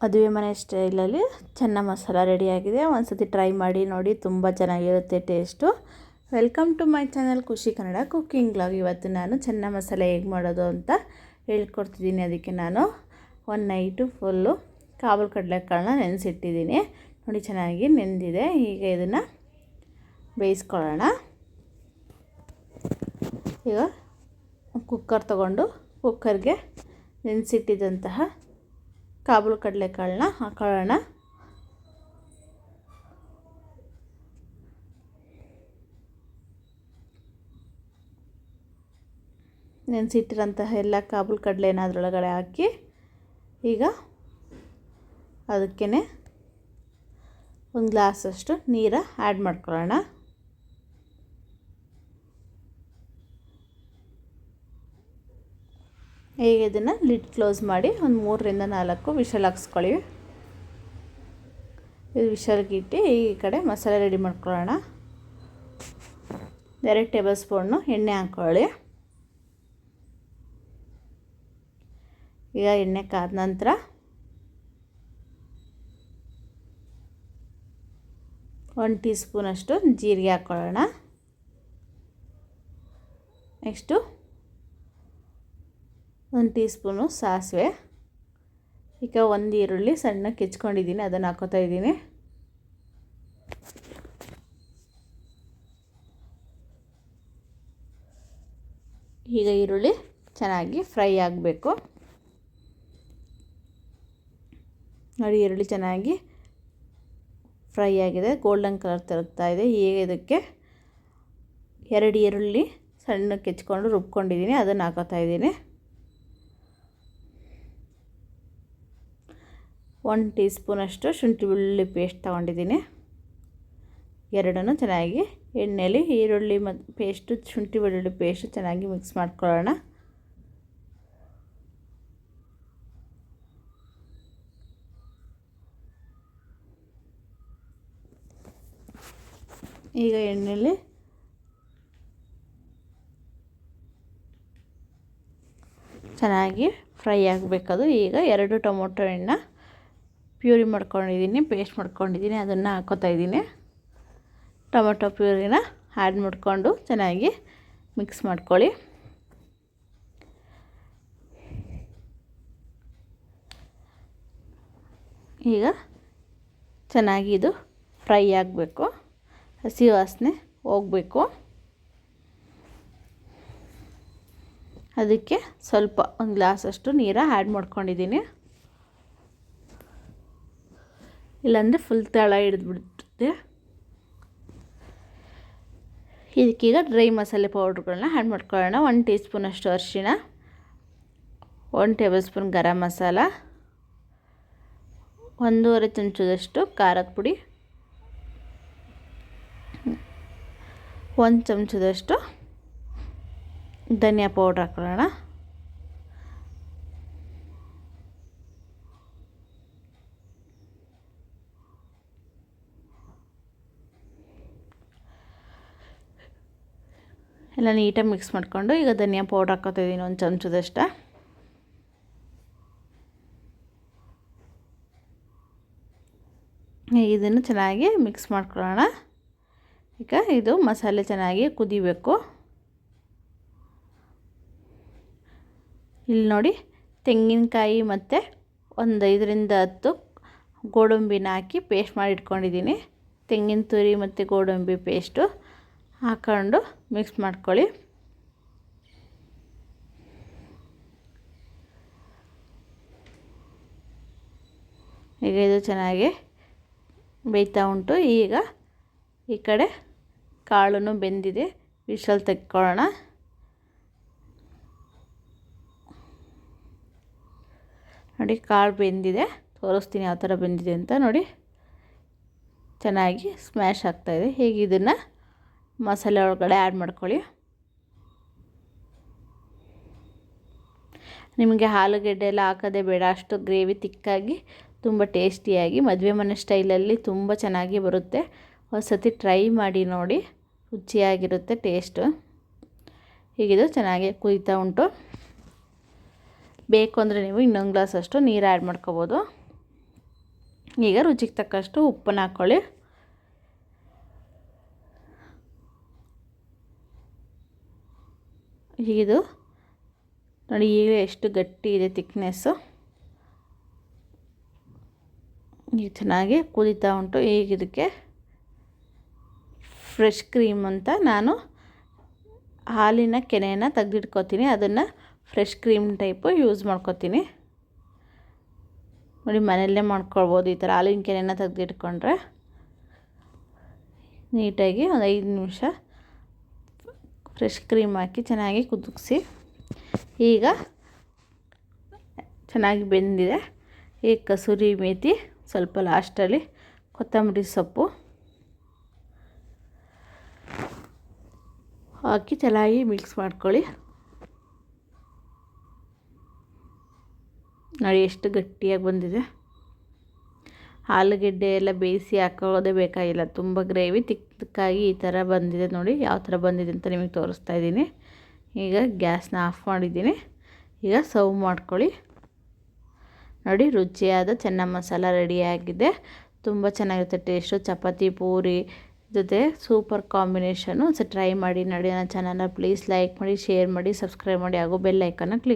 ಮದುವೆ ಮನೆ ಸ್ಟೈಲಲ್ಲಿ ಚೆನ್ನ ಮಸಾಲ ರೆಡಿಯಾಗಿದೆ. ಒಂದು ಸತಿ ಟ್ರೈ ಮಾಡಿ ನೋಡಿ, ತುಂಬ ಚೆನ್ನಾಗಿರುತ್ತೆ taste. Welcome to my channel Khushi Kannada cooking blog ಇವತ್ತು ನಾನು ಚೆನ್ನ ಮಸಾಲ ಹೇಗೆ ಮಾಡೋದು ಅಂತ ಹೇಳ್ಕೊಡ್ತಿದ್ದೀನಿ ಅದಕ್ಕೆ ನಾನು ಒನ್ ನೈಟು ಫುಲ್ಲು ಕಾಬೂಲ್ ಕಡಲೆಕಾಳನ್ನ ನೆನೆಸಿಟ್ಟಿದ್ದೀನಿ. ನೋಡಿ, ಚೆನ್ನಾಗಿ ನೆಂದಿದೆ. ಈಗ ಇದನ್ನು ಬೇಯಿಸ್ಕೊಳ್ಳೋಣ. ಈಗ ಕುಕ್ಕರ್ ತಗೊಂಡು ಕುಕ್ಕರ್ಗೆ ನೆನೆಸಿಟ್ಟಿದ್ದಂತಹ ಕಾಬೂಲ್ ಕಡಲೆಕಾಳನ್ನ ಹಾಕೊಳ್ಳೋಣ. ನೆನೆಸಿಟ್ಟಿರೋಂತಹ ಎಲ್ಲ ಕಾಬೂಲ್ ಕಡಲೆನ ಅದರೊಳಗಡೆ ಹಾಕಿ ಈಗ ಅದಕ್ಕೇ ಒಂದು ಗ್ಲಾಸಷ್ಟು ನೀರು ಆ್ಯಡ್ ಮಾಡ್ಕೊಳ್ಳೋಣ. ಈಗ ಇದನ್ನು ಲಿಡ್ ಕ್ಲೋಸ್ ಮಾಡಿ ಒಂದು ಮೂರರಿಂದ ನಾಲ್ಕು ವಿಷಲ್ ಹಾಕ್ಸ್ಕೊಳ್ಳಿ ಇದು ವಿಷಲ್ಗಿಟ್ಟು ಈ ಕಡೆ ಮಸಾಲೆ ರೆಡಿ ಮಾಡ್ಕೊಳ್ಳೋಣ. ಎರಡು ಟೇಬಲ್ ಸ್ಪೂನು ಎಣ್ಣೆ ಹಾಕ್ಕೊಳ್ಳಿ ಈಗ ಎಣ್ಣೆ ಕಾದ ನಂತರ ಒಂದು ಟೀ ಸ್ಪೂನಷ್ಟು ಜೀರಿಗೆ ಹಾಕ್ಕೊಳ್ಳೋಣ ನೆಕ್ಸ್ಟು ಒಂದು ಟೀ ಸ್ಪೂನು ಸಾಸಿವೆ. ಈಗ ಒಂದು ಈರುಳ್ಳಿ ಸಣ್ಣಕ್ಕೆ ಕೆಚ್ಕೊಂಡಿದ್ದೀನಿ, ಅದನ್ನು ಹಾಕೋತಾ ಇದ್ದೀನಿ. ಈಗ ಈರುಳ್ಳಿ ಚೆನ್ನಾಗಿ ಫ್ರೈ ಆಗಬೇಕು. ನೋಡಿ, ಈರುಳ್ಳಿ ಚೆನ್ನಾಗಿ ಫ್ರೈ ಆಗಿದೆ, ಗೋಲ್ಡನ್ ಕಲರ್ ತರುತ್ತಾ ಇದೆ. ಈಗ ಇದಕ್ಕೆ ಎರಡು ಈರುಳ್ಳಿ ಸಣ್ಣಕ್ಕೆ ಹೆಚ್ಕೊಂಡು ರುಬ್ಕೊಂಡಿದ್ದೀನಿ, ಅದನ್ನು ಹಾಕೋತಾ ಇದ್ದೀನಿ. ಒಂದು ಟೀ ಸ್ಪೂನಷ್ಟು ಶುಂಠಿ ಬೆಳ್ಳುಳ್ಳಿ ಪೇಸ್ಟ್ ತೊಗೊಂಡಿದ್ದೀನಿ. ಎರಡನ್ನು ಚೆನ್ನಾಗಿ ಎಣ್ಣೆಯಲ್ಲಿ ಈರುಳ್ಳಿ ಮತ್ತು ಪೇಸ್ಟು ಶುಂಠಿ ಬೆಳ್ಳುಳ್ಳಿ ಪೇಸ್ಟು ಚೆನ್ನಾಗಿ ಮಿಕ್ಸ್ ಮಾಡ್ಕೊಳ್ಳೋಣ. ಈಗ ಎಣ್ಣೆಯಲ್ಲಿ ಚೆನ್ನಾಗಿ ಫ್ರೈ ಆಗಬೇಕದು. ಈಗ ಎರಡು ಟೊಮೊಟೊ ಎಣ್ಣೆ ಪ್ಯೂರಿ ಮಾಡ್ಕೊಂಡಿದ್ದೀನಿ ಪೇಸ್ಟ್ ಮಾಡ್ಕೊಂಡಿದ್ದೀನಿ, ಅದನ್ನು ಹಾಕೋತಾ ಇದ್ದೀನಿ. ಟೊಮೆಟೊ ಪ್ಯೂರಿನ ಆ್ಯಡ್ ಮಾಡಿಕೊಂಡು ಚೆನ್ನಾಗಿ ಮಿಕ್ಸ್ ಮಾಡ್ಕೊಳ್ಳಿ. ಈಗ ಚೆನ್ನಾಗಿ ಇದು ಫ್ರೈ ಆಗಬೇಕು, ಹಸಿ ವಾಸನೆ ಹೋಗಬೇಕು. ಅದಕ್ಕೆ ಸ್ವಲ್ಪ ಒಂದು ಗ್ಲಾಸಷ್ಟು ನೀರು ಆ್ಯಡ್ ಮಾಡ್ಕೊಂಡಿದ್ದೀನಿ. ಇಲ್ಲಾಂದರೆ ಫುಲ್ ತಳ ಹಿಡಿದ್ಬಿಡ್ತದೆ. ಇದಕ್ಕೀಗ ಡ್ರೈ ಮಸಾಲೆ ಪೌಡ್ರ್ಗಳನ್ನ ಹ್ಯಾಂಡ್ ಮಾಡ್ಕೊಳ್ಳೋಣ. ಒನ್ ಟೀ ಸ್ಪೂನಷ್ಟು ಅರಿಶಿಣ one tablespoon garam masala, ಒಂದೂವರೆ ಚಮಚದಷ್ಟು ಖಾರದ ಪುಡಿ, ಒಂದು ಚಮಚದಷ್ಟು ಧನಿಯಾ ಪೌಡ್ರ್ ಹಾಕೊಳ್ಳೋಣ. ಎಲ್ಲ ನೀಟಾಗಿ ಮಿಕ್ಸ್ ಮಾಡಿಕೊಂಡು ಈಗ ಧನಿಯಾ ಪೌಡ್ರ್ ಹಾಕೋತಿದ್ದೀನಿ ಒಂದು ಚಮಚದಷ್ಟು. ಇದನ್ನು ಚೆನ್ನಾಗಿ ಮಿಕ್ಸ್ ಮಾಡ್ಕೊಳ್ಳೋಣ. ಈಗ ಇದು ಮಸಾಲೆ ಚೆನ್ನಾಗಿ ಕುದಿಬೇಕು. ಇಲ್ಲಿ ನೋಡಿ ತೆಂಗಿನಕಾಯಿ ಮತ್ತು ಒಂದು ಐದರಿಂದ ಹತ್ತು ಗೋಡಂಬಿನ ಹಾಕಿ ಪೇಸ್ಟ್ ಮಾಡಿ ಇಟ್ಕೊಂಡಿದ್ದೀನಿ. ತೆಂಗಿನ ತುರಿ ಮತ್ತು ಗೋಡಂಬಿ ಪೇಸ್ಟು ಹಾಕೊಂಡು ಮಿಕ್ಸ್ ಮಾಡ್ಕೊಳ್ಳಿ. ಈಗ ಇದು ಚೆನ್ನಾಗಿ ಬೇಯ್ತಾ ಉಂಟು. ಈಗ ಈ ಕಡೆ ಕಾಳು ಬೆಂದಿದೆ. ವಿಶಲ್ ತೆಕ್ಕೊಳ್ಳೋಣ. ನೋಡಿ ಕಾಳು ಬೆಂದಿದೆ. ತೋರಿಸ್ತೀನಿ ಯಾವ ಥರ ಬೆಂದಿದೆ ಅಂತ ನೋಡಿ. ಚೆನ್ನಾಗಿ ಸ್ಮ್ಯಾಶ್ ಆಗ್ತಾಯಿದೆ ಹೀಗೆ ಇದನ್ನು ಮಸಾಲೆ ಒಳಗಡೆ ಆ್ಯಡ್ ಮಾಡ್ಕೊಳ್ಳಿ. ನಿಮಗೆ ಆಲೂಗೆಡ್ಡೆ ಎಲ್ಲ ಹಾಕೋದೇ ಬೇಡ, ಅಷ್ಟು ಗ್ರೇವಿ ತಿಕ್ಕಾಗಿ ತುಂಬ ಟೇಸ್ಟಿಯಾಗಿ ಮದುವೆ ಮನೆ ಸ್ಟೈಲಲ್ಲಿ ತುಂಬ ಚೆನ್ನಾಗಿ ಬರುತ್ತೆ. ಒಂದು ಸತಿ ಟ್ರೈ ಮಾಡಿ ನೋಡಿ, ರುಚಿಯಾಗಿರುತ್ತೆ ಟೇಸ್ಟು ಹೀಗಿದು ಚೆನ್ನಾಗಿ ಕುಯ್ತಾ ಉಂಟು. ಬೇಕು ಅಂದರೆ ನೀವು ಇನ್ನೊಂದು ಗ್ಲಾಸ್ ಅಷ್ಟು ನೀರು ಆ್ಯಡ್ ಮಾಡ್ಕೋಬೋದು. ಈಗ ರುಚಿಗೆ ತಕ್ಕಷ್ಟು ಉಪ್ಪನ್ನು ಹಾಕ್ಕೊಳ್ಳಿ ಇದು ನೋಡಿ ಈಗ ಎಷ್ಟು ಗಟ್ಟಿ ಇದೆ ತಿಕ್ನೆಸ್ಸು ಈಗ ಚೆನ್ನಾಗಿ ಕುದೀತಾ ಉಂಟು. ಈಗ ಇದಕ್ಕೆ ಫ್ರೆಶ್ ಕ್ರೀಮ್ ಅಂತ ನಾನು ಹಾಲಿನ ಕೆನೆಯನ್ನು ತೆಗೆದಿಟ್ಕೋತೀನಿ. ಅದನ್ನು ಫ್ರೆಶ್ ಕ್ರೀಮ್ ಟೈಪು ಯೂಸ್ ಮಾಡ್ಕೋತೀನಿ. ನೋಡಿ, ಮನೆಯಲ್ಲೇ ಮಾಡ್ಕೊಳ್ಬೋದು ಈ ಥರ. ಹಾಲಿನ ಕೆನೆಯನ್ನು ತೆಗೆದಿಟ್ಕೊಂಡ್ರೆ ನೀಟಾಗಿ ಒಂದು ಐದು ನಿಮಿಷ ಫ್ರೆಶ್ ಕ್ರೀಮ್ ಹಾಕಿ ಚೆನ್ನಾಗಿ ಕುದಿಸಿ. ಈಗ ಚೆನ್ನಾಗಿ ಬೆಂದಿದೆ. ಈ ಕಸೂರಿ ಮೇತಿ ಸ್ವಲ್ಪ ಲಾಸ್ಟಲ್ಲಿ ಕೊತ್ತಂಬರಿ ಸೊಪ್ಪು ಹಾಕಿ ಚೆನ್ನಾಗಿ ಮಿಕ್ಸ್ ಮಾಡ್ಕೊಳ್ಳಿ. ನೋಡಿ ಎಷ್ಟು ಗಟ್ಟಿಯಾಗಿ ಬಂದಿದೆ. ಆಲೂಗೆಡ್ಡೆ ಎಲ್ಲ ಬೇಯಿಸಿ ಹಾಕೋದೇ ಬೇಕಾಗಿಲ್ಲ. ತುಂಬ ಗ್ರೇವಿ ತಿಕ್ಕಕ್ಕಾಗಿ ಈ ಥರ ಬಂದಿದೆ ನೋಡಿ. ಯಾವ ಥರ ಬಂದಿದೆ ಅಂತ ನಿಮಗೆ ತೋರಿಸ್ತಾ ಇದ್ದೀನಿ. ಈಗ ಗ್ಯಾಸ್ನ ಆಫ್ ಮಾಡಿದ್ದೀನಿ. ಈಗ ಸರ್ವ್ ಮಾಡ್ಕೊಳ್ಳಿ. ನೋಡಿ, ರುಚಿಯಾದ ಚೆನ್ನ ಮಸಾಲ ರೆಡಿಯಾಗಿದೆ ತುಂಬ ಚೆನ್ನಾಗಿರುತ್ತೆ ಟೇಸ್ಟು. ಚಪಾತಿ, ಪೂರಿ ಜೊತೆ ಸೂಪರ್ ಕಾಂಬಿನೇಷನು. ಸೊ ಟ್ರೈ ಮಾಡಿ. ನೋಡಿ ನನ್ನ ಚಾನಲ್ನ ಪ್ಲೀಸ್ ಲೈಕ್ ಮಾಡಿ, ಶೇರ್ ಮಾಡಿ, ಸಬ್ಸ್ಕ್ರೈಬ್ ಮಾಡಿ. ಹಾಗೂ ಬೆಲ್ ಐಕನ್ನ ಕ್ಲಿಕ್